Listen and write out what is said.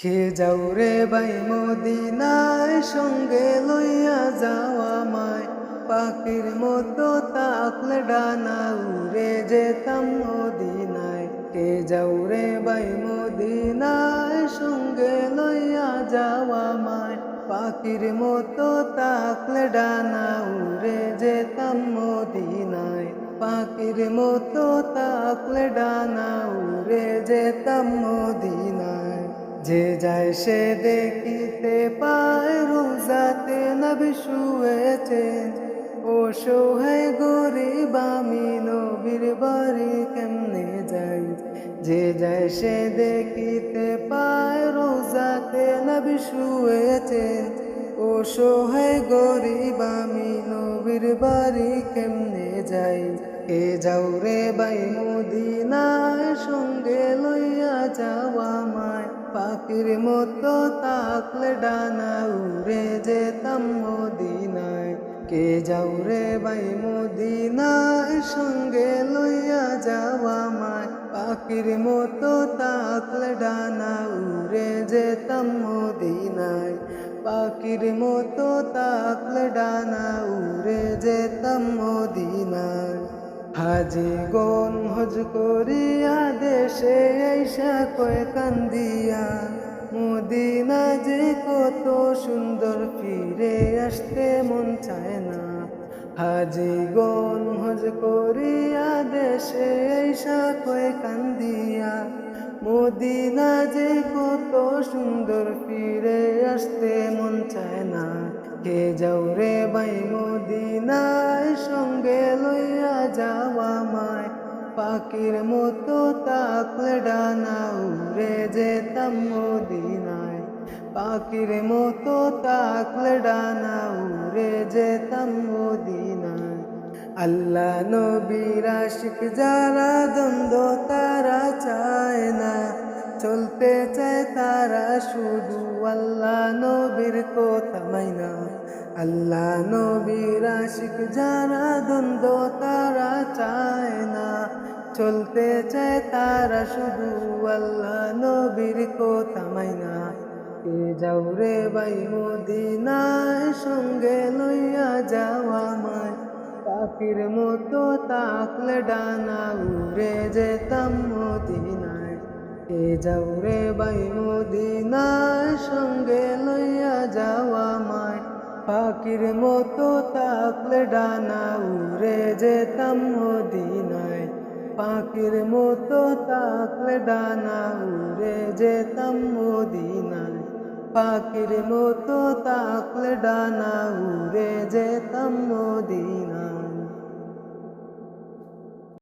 খে যাও রে বাই মদিনায় সঙ্গে লইয়া যাওয়া মায় পাখির মতো তাকলে ডানা উড়ে যেতাম মদিনায়। কে যাও রে বাই মদিনায় সঙ্গে লইয়া যাওয়া মায় পাখির মতো তাকলে ডানা উড়ে যেতাম মদিনায়। পাখির মতো তাকলে ডানা উড়ে যেতাম মদিনায়। যে যায় সে দেখিতে পায়, রোজাতে নবী শুয়েছেন ও সোহায় গরিব, আমি নবীর বাড়ি কেমনে যাই? যে যায় সে দেখিতে পায়, রোজাতে নবী শুয়েছেন ও সোহায় গরিব, আমি নবীর বাড়ি কেমনে যাই? কে যাও রে বাই মদিনায় সঙ্গে লইয়া যাওয়া মায় পাখির মতো তাকলে ডানা উড়ে যেতাম মদিনায়। কে যাও রে বাই মদিনায় সঙ্গে লইয়া যাওয়া মায় পাখির মতো তাকলে ডানা উড়ে যেতাম মদিনায়। পাখির মতো তাকলে ডানা উড়ে যেতাম মদিনায়। হাজি গন হজ করিয়া দেশে এইসা কয় কান্দিয়া। মদিনা যে কত সুন্দর, ফিরে আসতে মন চায় না। হাজি গন হজ করিয়া দেশে এইসা কয় কান্দিয়া। মদিনা যে কত সুন্দর, ফিরে আসতে মন চায় না। কে যাও রে বাই মদিনায় সঙ্গে পাখির মতো তাকলে ডানা উড়ে যেতাম মদিনায়। পাখির মতো তাকলে ডানা উড়ে যেতাম মদিনায়। আল্লাহ নবীর আশিক যারা দ্বন্দ্ব তারা চায় না। চলতে চায় তারা শুধু আল্লাহ নবীর কথা মাইনা। আল্লাহ নবীর আশিক যারা দ্বন্দ্ব তারা চায় চলতে চায় তারা শুধু আল্লাহ নবীর কথা মাইনা। কে যাও রে বাই মদিনায় সঙ্গে লইয়া যাওয়া মায় পাখির মতো তাকলে ডানা উড়ে যেতাম মদিনায়। কে যাও রে বাই মদিনায় সঙ্গে লইয়া যাওয়া মায় পাখির মতো তাকলে ডানা উড়ে যেতাম মদিনায়। পাখির মতো থাকলে ডানা উড়ে যেতাম মদিনায়। পাখির মতো থাকলে ডানা উড়ে যেতাম মদিনায়।